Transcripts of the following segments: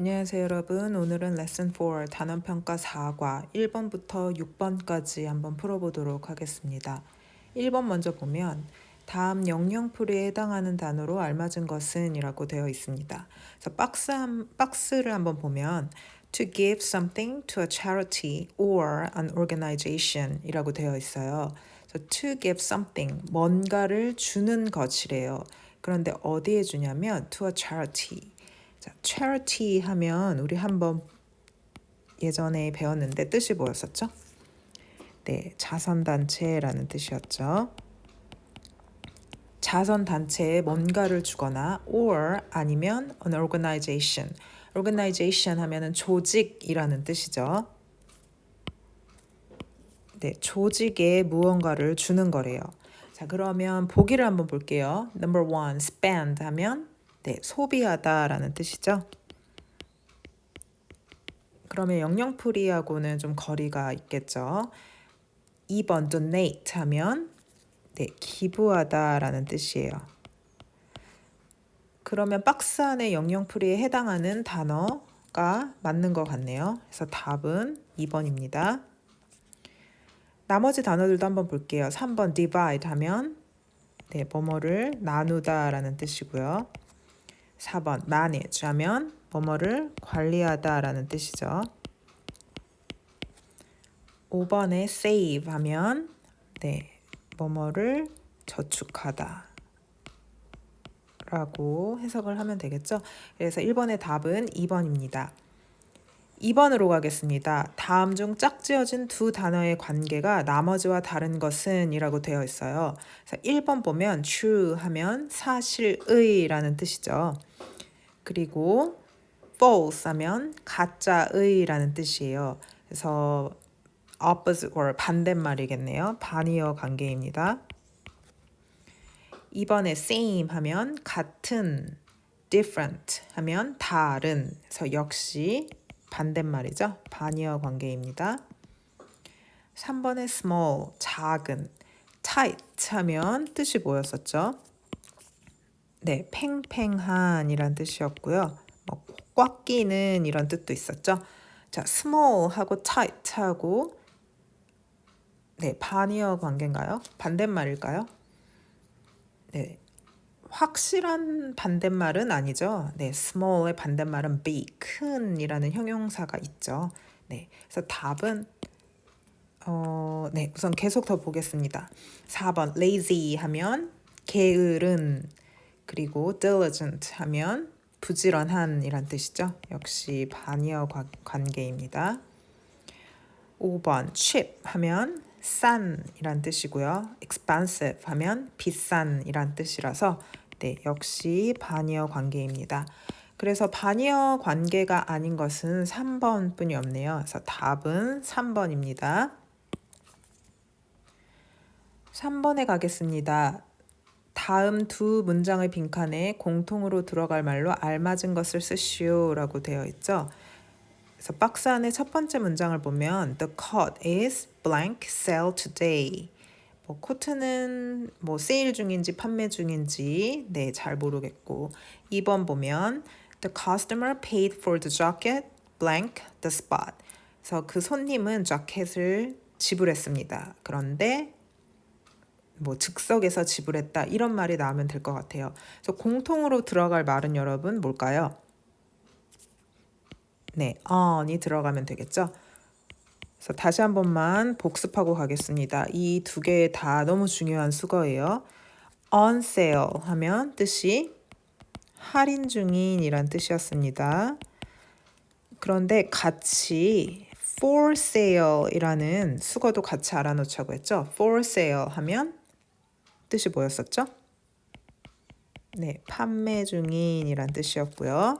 안녕하세요 여러분. 오늘은 레슨 4 단원평가 4과 1번부터 6번까지 한번 풀어보도록 하겠습니다. 1번 먼저 보면 다음 영영풀이에 해당하는 단어로 알맞은 것은 이라고 되어 있습니다. 그래서 박스 한, 박스를 한번 보면 to give something to a charity or an organization 이라고 되어 있어요. 그래서 to give something 뭔가를 주는 것이래요. 그런데 어디에 주냐면 to a charity 자, charity 하면 우리 한번 예전에 배웠는데 뜻이 뭐였었죠? 네, 자선단체라는 뜻이었죠. 자선단체에 뭔가를 주거나 or 아니면 an organization. organization 하면은 조직이라는 뜻이죠. 네, 조직에 무언가를 주는 거래요. 자, 그러면 보기를 한번 볼게요. Number one, spend 하면 네, 소비하다라는 뜻이죠. 그러면 영영풀이하고는 좀 거리가 있겠죠. 2번 donate 하면 네, 기부하다라는 뜻이에요. 그러면 박스 안에 영영풀이에 해당하는 단어가 맞는 것 같네요. 그래서 답은 2번입니다. 나머지 단어들도 한번 볼게요. 3번 divide 하면 네, 뭐뭐를 나누다라는 뜻이고요. 4번 manage 하면 뭐뭐를 관리하다 라는 뜻이죠. 5번에 save 하면 네, 뭐뭐를 저축하다 라고 해석을 하면 되겠죠. 그래서 1번의 답은 2번입니다. 2번으로 가겠습니다. 다음 중 짝지어진 두 단어의 관계가 나머지와 다른 것은 이라고 되어 있어요. 그래서 1번 보면 true 하면 사실의 라는 뜻이죠. 그리고 false 하면 가짜의 라는 뜻이에요. 그래서 opposite or 반대말이겠네요. 반이어 관계입니다. 2번에 same 하면 같은, different 하면 다른, 그래서 역시 반대말이죠. 반이어 관계입니다. 3번에 small, 작은, tight 하면 뜻이 뭐였었죠? 네, 팽팽한이란 뜻이었고요. 뭐, 꽉 끼는 이런 뜻도 있었죠. 자, small하고 tight하고 네, 반이어 관계인가요? 반대말일까요? 네, 확실한 반대말은 아니죠. 네, small의 반대말은 big, 큰이라는 형용사가 있죠. 네, 그래서 답은 어, 네, 우선 계속 더 보겠습니다. 4번 lazy 하면 게으른 그리고 diligent 하면 부지런한이란 뜻이죠. 역시 반이어 관계입니다. 5번 cheap 하면 싼이란 뜻이고요. expensive 하면 비싼이란 뜻이라서 네, 역시 반이어 관계입니다. 그래서 반이어 관계가 아닌 것은 3번 뿐이 없네요. 그래서 답은 3번입니다. 3번에 가겠습니다. 다음 두 문장의 빈칸에 공통으로 들어갈 말로 알맞은 것을 쓰시오 라고 되어 있죠. 그래서 박스 안에 첫 번째 문장을 보면 The coat is blank sale today. 뭐 코트는 뭐 세일 중인지 판매 중인지 네, 잘 모르겠고 2번 보면 The customer paid for the jacket blank the spot. 그래서 그 손님은 자켓을 지불했습니다. 그런데 뭐 즉석에서 지불했다 이런 말이 나오면 될 것 같아요. 그래서 공통으로 들어갈 말은 여러분 뭘까요? 네, on이 들어가면 되겠죠. 그래서 다시 한 번만 복습하고 가겠습니다. 이 두 개 다 너무 중요한 수거예요. on sale 하면 뜻이 할인 중인이란 뜻이었습니다. 그런데 같이 for sale이라는 수거도 같이 알아놓자고 했죠. for sale 하면 뜻이 뭐였었죠? 네, 판매 중인이란 뜻이었고요.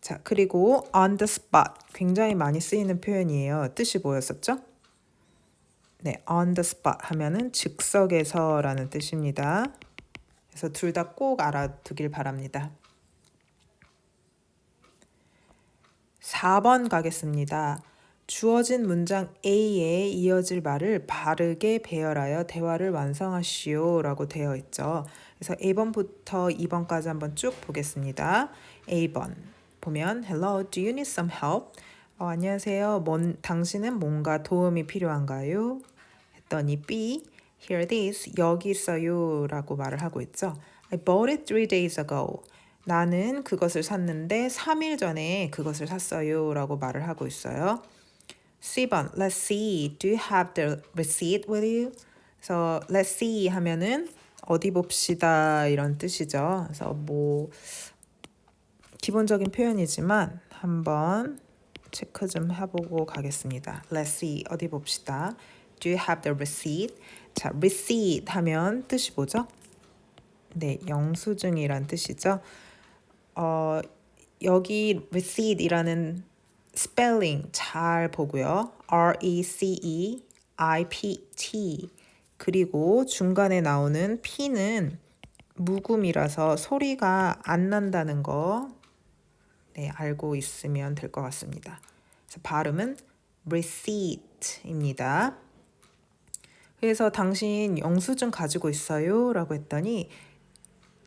자, 그리고 on the spot 굉장히 많이 쓰이는 표현이에요. 뜻이 뭐였었죠? 네, on the spot 하면은 즉석에서라는 뜻입니다. 그래서 둘 다 꼭 알아두길 바랍니다. 4번 가겠습니다. 주어진 문장 A에 이어질 말을 바르게 배열하여 대화를 완성하시오 라고 되어 있죠. 그래서 A번부터 2번까지 한번 쭉 보겠습니다. A번 보면 Hello, do you need some help? 어, 안녕하세요. 뭔, 당신은 뭔가 도움이 필요한가요? 했더니 B, Here it is. 여기 있어요. 라고 말을 하고 있죠. I bought it three days ago. 나는 그것을 샀는데 3일 전에 그것을 샀어요. 라고 말을 하고 있어요. C번, let's see. Do you have the receipt with you? 그래서 let's see 하면은 어디 봅시다 이런 뜻이죠. 그래서 뭐 기본적인 표현이지만 한번 체크 좀 해보고 가겠습니다. Let's see 어디 봅시다. Do you have the receipt? 자, receipt 하면 뜻이 뭐죠? 네, 영수증이란 뜻이죠. 어, 여기 receipt이라는 스펠링 잘 보고요. R E C E I P T 그리고 중간에 나오는 P는 묵음이라서 소리가 안 난다는 거 네, 알고 있으면 될 것 같습니다. 그래서 발음은 receipt입니다. 그래서 당신 영수증 가지고 있어요? 라고 했더니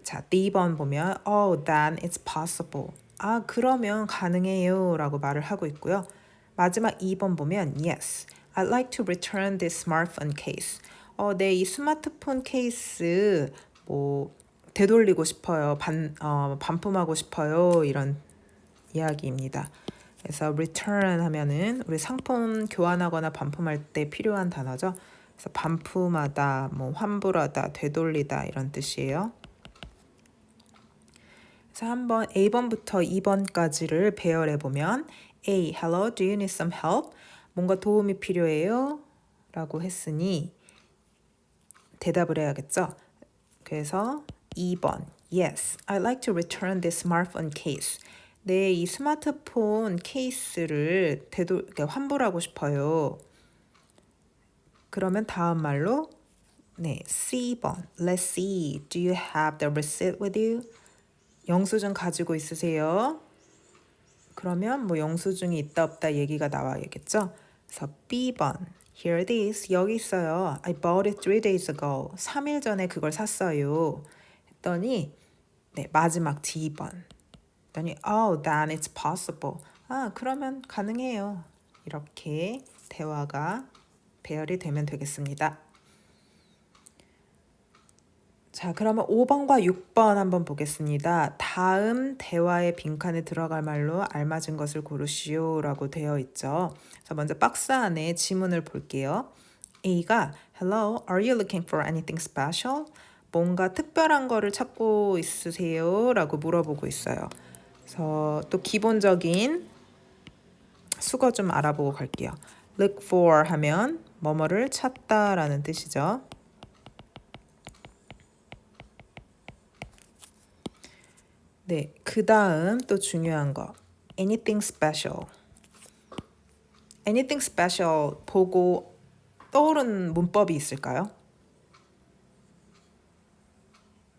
자, D번 보면 Oh, then it's possible. 아, 그러면 가능해요 라고 말을 하고 있고요. 마지막 2번 보면 Yes, I'd like to return this smartphone case. 어, 네, 이 스마트폰 케이스 뭐 되돌리고 싶어요. 반, 어, 반품하고 싶어요. 이런 이야기입니다. 그래서 return 하면은 우리 상품 교환하거나 반품할 때 필요한 단어죠. 그래서 반품하다, 뭐 환불하다, 되돌리다 이런 뜻이에요. 그래서 한번 A번부터 2번까지를 배열해 보면 A. Hello, do you need some help? 뭔가 도움이 필요해요? 라고 했으니 대답을 해야겠죠. 그래서 2번 Yes, I'd like to return this smartphone case. 네, 이 스마트폰 케이스를 되돌, 환불하고 싶어요. 그러면 다음 말로 네, C번 Let's see. Do you have the receipt with you? 영수증 가지고 있으세요? 그러면 뭐 영수증이 있다 없다 얘기가 나와야겠죠? 그래서 B번 Here it is. 여기 있어요. I bought it three days ago. 3일 전에 그걸 샀어요. 했더니 네, 마지막 D번. 했더니 Oh, then it's possible. 아, 그러면 가능해요. 이렇게 대화가 배열이 되면 되겠습니다. 자, 그러면 5번과 6번 한번 보겠습니다. 다음 대화의 빈칸에 들어갈 말로 알맞은 것을 고르시오라고 되어 있죠. 자, 먼저 박스 안에 지문을 볼게요. A가 Hello, are you looking for anything special? 뭔가 특별한 거를 찾고 있으세요? 라고 물어보고 있어요. 그래서 또 기본적인 수거 좀 알아보고 갈게요. look for 하면 뭐뭐를 찾다라는 뜻이죠. 네, 그 다음 또 중요한 거. anything special. anything special 보고 떠오른 문법이 있을까요?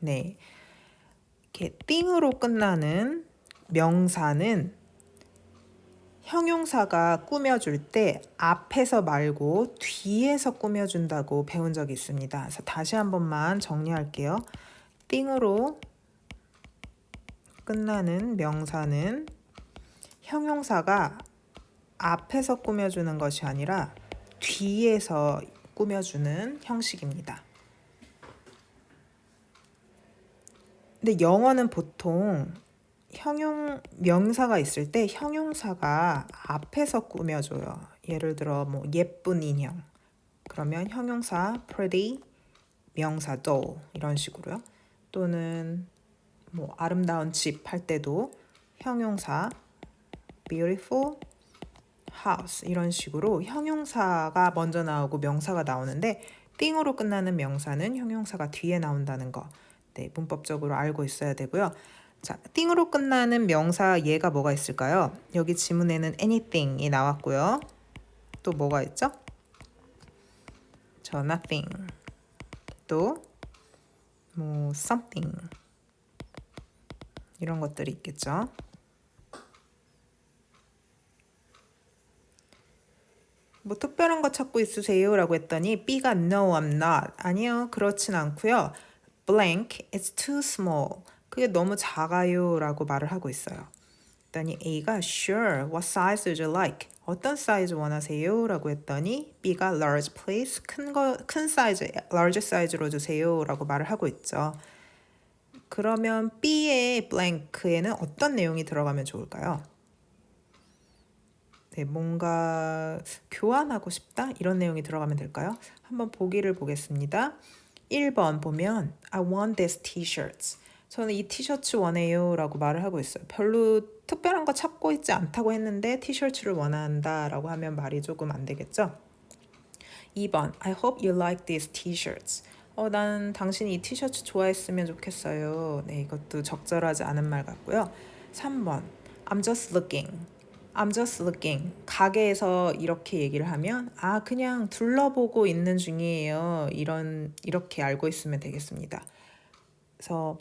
네. 이렇게 띵으로 끝나는 명사는 형용사가 꾸며줄 때 앞에서 말고 뒤에서 꾸며준다고 배운 적이 있습니다. 그래서 다시 한 번만 정리할게요. 띵으로 끝나는 명사는 형용사가 앞에서 꾸며주는 것이 아니라 뒤에서 꾸며주는 형식입니다. 근데 영어는 보통 형용 명사가 있을 때 형용사가 앞에서 꾸며줘요. 예를 들어 뭐 예쁜 인형 그러면 형용사 pretty 명사 doll 이런 식으로요. 또는 뭐 아름다운 집 할 때도 형용사 beautiful house 이런 식으로 형용사가 먼저 나오고 명사가 나오는데 띵으로 끝나는 명사는 형용사가 뒤에 나온다는 거. 네, 문법적으로 알고 있어야 되고요. 자, 띵으로 끝나는 명사 예가 뭐가 있을까요? 여기 지문에는 anything이 나왔고요. 또 뭐가 있죠? 저 nothing. 또 뭐 something. 이런 것들이 있겠죠. 뭐 특별한 거 찾고 있으세요? 라고 했더니 B가 No, I'm not. 아니요, 그렇진 않고요. Blank, it's too small. 그게 너무 작아요. 라고 말을 하고 있어요. 했더니 A가 sure. What size would you like? 어떤 사이즈 원하세요? 라고 했더니 B가 large please. 큰 거, 큰 사이즈, large 사이즈로 주세요. 라고 말을 하고 있죠. 그러면 B의 blank에는 어떤 내용이 들어가면 좋을까요? 네, 뭔가 교환하고 싶다? 이런 내용이 들어가면 될까요? 한번 보기를 보겠습니다. 1번 보면 I want these t-shirts. 저는 이 티셔츠 원해요 라고 말을 하고 있어요. 별로 특별한 거 찾고 있지 않다고 했는데 티셔츠를 원한다 라고 하면 말이 조금 안 되겠죠? 2번 I hope you like these t-shirts. 어, 난 당신이 이 티셔츠 좋아했으면 좋겠어요. 네, 이것도 적절하지 않은 말 같고요. 3번 I'm just looking. I'm just looking. 가게에서 이렇게 얘기를 하면 아 그냥 둘러보고 있는 중이에요. 이런 이렇게 알고 있으면 되겠습니다. 그래서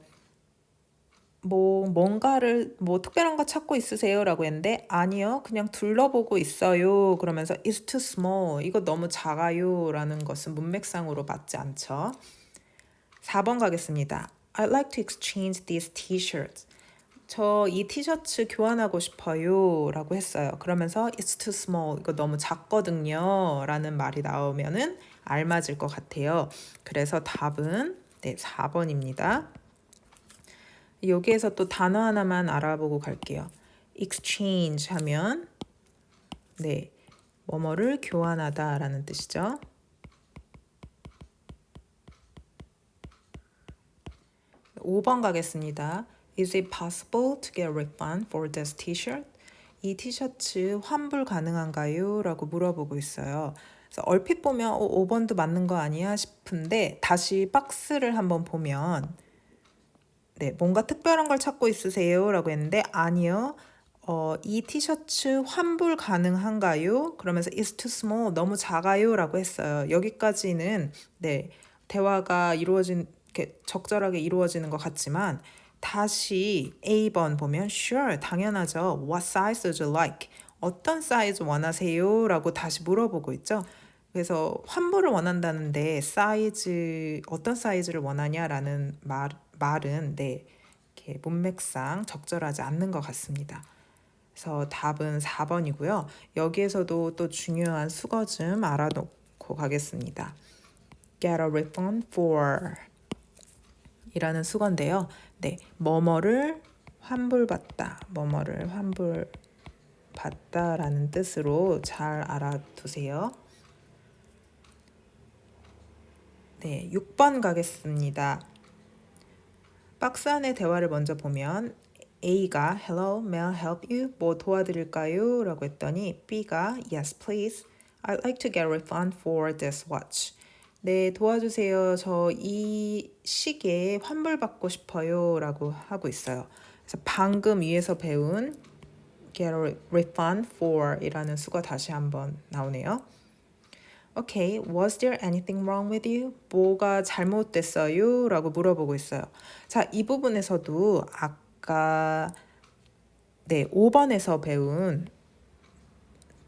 뭐 뭔가를 뭐 특별한 거 찾고 있으세요라고 했는데 아니요 그냥 둘러보고 있어요 그러면서 it's too small 이거 너무 작아요라는 것은 문맥상으로 맞지 않죠. 4번 가겠습니다. I'd like to exchange these t-shirts. 저 이 티셔츠 교환하고 싶어요 라고 했어요. 그러면서 it's too small 이거 너무 작거든요 라는 말이 나오면은 알맞을 것 같아요. 그래서 답은 네 4번입니다 여기에서 또 단어 하나만 알아보고 갈게요. exchange 하면 네, 뭐뭐를 교환하다라는 뜻이죠. (5번) 가겠습니다. Is it possible to get refund for this t-shirt? 이 티셔츠 환불 가능한가요? 라고 물어보고 있어요. 그래서 얼핏 보면 어, 5번도 맞는 거 아니야 싶은데 다시 박스를 한번 보면 네, 뭔가 특별한 걸 찾고 있으세요? 라고 했는데 아니요. 어, 이 티셔츠 환불 가능한가요? 그러면서 it's too small. 너무 작아요. 라고 했어요. 여기까지는 네, 대화가 이루어진 이렇게 적절하게 이루어지는 것 같지만 다시 A번 보면 sure 당연하죠. What size would you like? 어떤 사이즈 원하세요? 라고 다시 물어보고 있죠. 그래서 환불을 원한다는데 사이즈 어떤 사이즈를 원하냐라는 말 말은 네, 이렇게 문맥상 적절하지 않는 것 같습니다. 그래서 답은 4번이고요. 여기에서도 또 중요한 수거 좀 알아놓고 가겠습니다. Get a refund for 이라는 수건데요. 네, 뭐뭐를 환불받다, 뭐뭐를 환불받다라는 뜻으로 잘 알아두세요. 네, 6번 가겠습니다. 박스 안의 대화를 먼저 보면 A가 Hello, may I help you? 뭐 도와드릴까요? 라고 했더니 B가 Yes, please. I'd like to get a refund for this watch. 네, 도와주세요. 저 이 시계 환불받고 싶어요. 라고 하고 있어요. 그래서 방금 위에서 배운 get a refund for 이라는 수가 다시 한번 나오네요. Okay, was there anything wrong with you? 뭐가 잘못됐어요? 라고 물어보고 있어요. 자, 이 부분에서도 아까 네, 5번에서 배운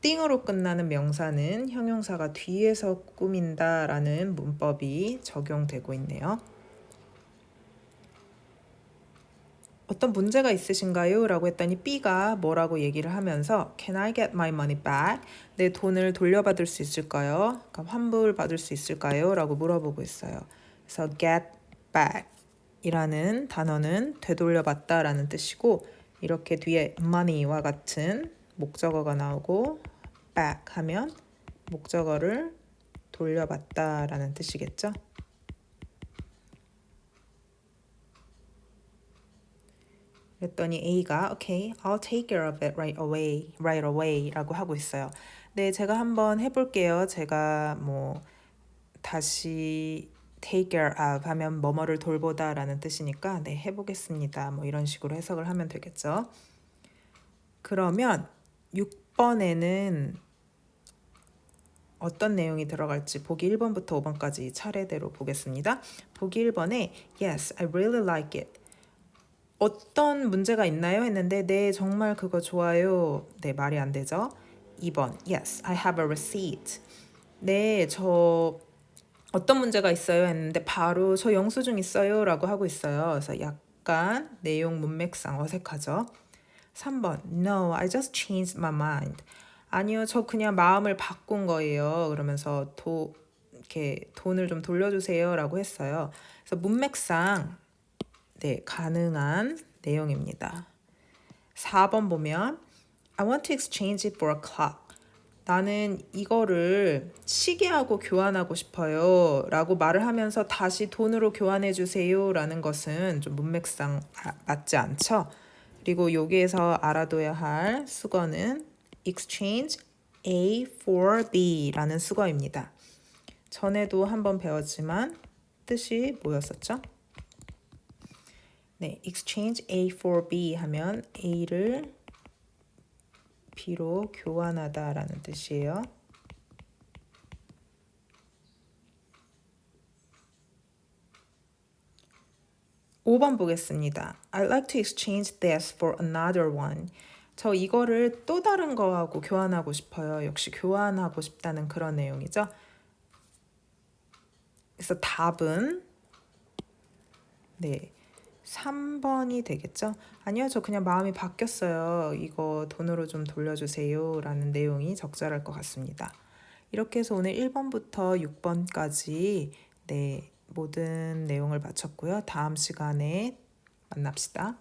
띵으로 끝나는 명사는 형용사가 뒤에서 꾸민다라는 문법이 적용되고 있네요. 어떤 문제가 있으신가요? 라고 했더니 B가 뭐라고 얘기를 하면서 Can I get my money back? 내 돈을 돌려받을 수 있을까요? 그러니까 환불 받을 수 있을까요? 라고 물어보고 있어요. 그래서 get back 이라는 단어는 되돌려받다 라는 뜻이고 이렇게 뒤에 money와 같은 목적어가 나오고 back 하면 목적어를 돌려받다 라는 뜻이겠죠? 그랬더니 A가 okay, I'll take care of it right away, right away라고 하고 있어요. 네, 제가 한번 해볼게요. 제가 뭐 다시 take care of 하면 뭐뭐를 돌보다라는 뜻이니까 네, 해보겠습니다. 뭐 이런 식으로 해석을 하면 되겠죠. 그러면 6번에는 어떤 내용이 들어갈지 보기 1번부터 5번까지 차례대로 보겠습니다. 보기 1번에 Yes, I really like it. 어떤 문제가 있나요? 했는데 네 정말 그거 좋아요. 네 말이 안 되죠. 2번 Yes, I have a receipt. 네, 저 어떤 문제가 있어요? 했는데 바로 저 영수증 있어요라고 하고 있어요. 그래서 약간 내용 문맥상 어색하죠. 3번. No, I just changed my mind. 아니요, 저 그냥 마음을 바꾼 거예요. 그러면서 도 이렇게 돈을 좀 돌려주세요라고 했어요. 그래서 문맥상 네, 가능한 내용입니다. 4번 보면 I want to exchange it for a clock. 나는 이거를 시계하고 교환하고 싶어요. 라고 말을 하면서 다시 돈으로 교환해 주세요. 라는 것은 좀 문맥상 아- 맞지 않죠? 그리고 여기에서 알아둬야 할 수거는 exchange A for B 라는 수거입니다. 전에도 한번 배웠지만 뜻이 뭐였었죠? 네, exchange A for B 하면 A를 B로 교환하다라는 뜻이에요. 오번 보겠습니다. I'd like to exchange this for another one. 저 이거를 또 다른 거하고 교환하고 싶어요. 역시 교환하고 싶다는 그런 내용이죠. 그래서 답은 네. 3번이 되겠죠? 아니요, 저 그냥 마음이 바뀌었어요. 이거 돈으로 좀 돌려주세요. 라는 내용이 적절할 것 같습니다. 이렇게 해서 오늘 1번부터 6번까지 네, 모든 내용을 마쳤고요. 다음 시간에 만납시다.